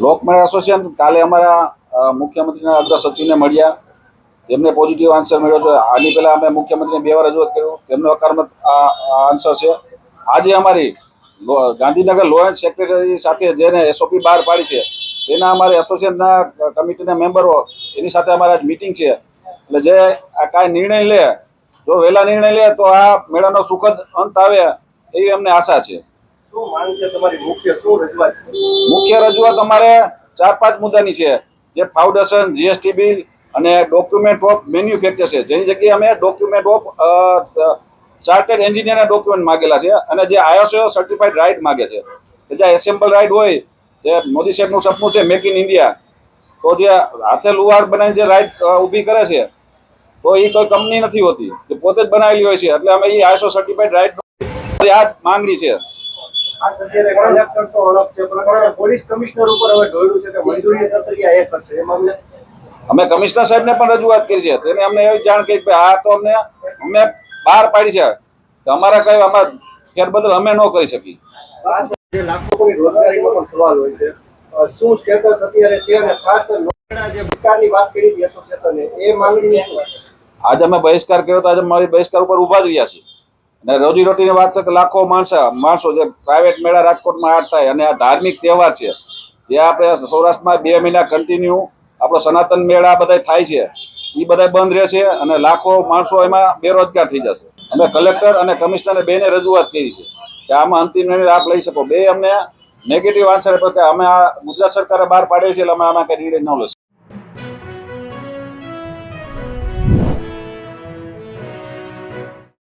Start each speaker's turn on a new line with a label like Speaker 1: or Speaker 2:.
Speaker 1: લોકમેળા association કાલે અમારા મુખ્યમંત્રીના અગ્ર સચિવને મળ્યા. તેમને પોઝિટિવ આન્સર મળ્યો છે. આની પહેલા અમે મુખ્યમંત્રીને બે વાર રજૂઆત કર્યું. તેમનો હકારાત્મક આન્સર છે. આજે અમારી ગાંધીનગર લો સેક્રેટરી સાથે જેને એસઓપી બહાર પાડી છે, તેના અમારે એસોસિએશનના કમિટીના મેમ્બરો એની સાથે અમારે આજ મિટિંગ છે. એટલે જે આ કાંઈ નિર્ણય લે, જો વહેલા નિર્ણય લે, તો આ મેળાનો સુખદ અંત આવે એવી અમને આશા છે.
Speaker 2: મુખ્ય રજૂઆત
Speaker 1: અમારે ચાર પાંચ મુદ્દાની છે. જે ફાઉન્ડેશન જીએસટી બિલ અને ડોક્યુમેન્ટ ઓફ મેન્યુફેક્ચર છે. જેની જગ્યાએ અમે ડોક્યુમેન્ટ ઓફ ચાર્ટર્ડ એન્જિનિયરના ડોક્યુમેન્ટ માગેલા છે અને જે આયોસીઓ સર્ટિફાઈડ રાઇટ માગે છે. કે જે એસેમ્બલ રાઇટ હોય, જે મોદી સાહેબનું સપનું છે મેક ઇન ઇન્ડિયા તો જે હાથે લુહાર બનાવીને જે રાઇટ ઊભી કરે છે, તો એ કોઈ કંપની નથી હોતી. જે પોતે જ બનાવેલી હોય છે. એટલે અમે એ આઈએસઓ સર્ટિફાઈડ રાઇટ આ માંગણી છે.
Speaker 2: આ અત્યારે કલેક્ટર તો અલગ છે પણ પોલીસ કમિશનર ઉપર હવે ઢોળ્યું છે કે મંજૂરી પ્રક્રિયા એ કરશે એ મામલે
Speaker 1: અમે કમિશનર સાહેબને પણ રજૂઆત કરી છે. તેને અમને એવી જાણ કરી કે આ તો અમને અમે બહાર પાડી છે. તો અમારા કઈ આમાં ફેરબદલ અમે ન કરી શકી
Speaker 2: ખાસ જે રોજગારીનો પણ સવાલ હોય છે. શું સ્ટેટસ અત્યારે છે અને ખાસ જે વિસ્તારની વાત કરી હતી એસોસિએશને એ માંગણી
Speaker 1: આજે અમે બહિષ્કાર કર્યો તો આજે મારી બહિષ્કાર ઉપર ઊભા જ રહ્યા છીએ. અને રોજી રોટીની વાત છે કે લાખો માણસો માણસો જે પ્રાઇવેટ મેળા રાજકોટમાં આઠ થાય અને આ ધાર્મિક તહેવાર છે, જે આપણે સૌરાષ્ટ્રમાં બે મહિના કન્ટિન્યુ આપણો સનાતન મેળા બધા થાય છે એ બધા બંધ રહેશે અને લાખો માણસો એમાં બેરોજગાર થઈ જશે. અમે કલેક્ટર અને કમિશનરે બેને રજૂઆત કરી છે કે આમાં અંતિમ નિર્ણય આપ લઈ શકો. બે અમને નેગેટિવ આન્સર આપ્યો કે અમે આ ગુજરાત સરકારે બહાર પાડેલ છે એટલે અમે આમાં નિર્ણય ન લઈ શકીએ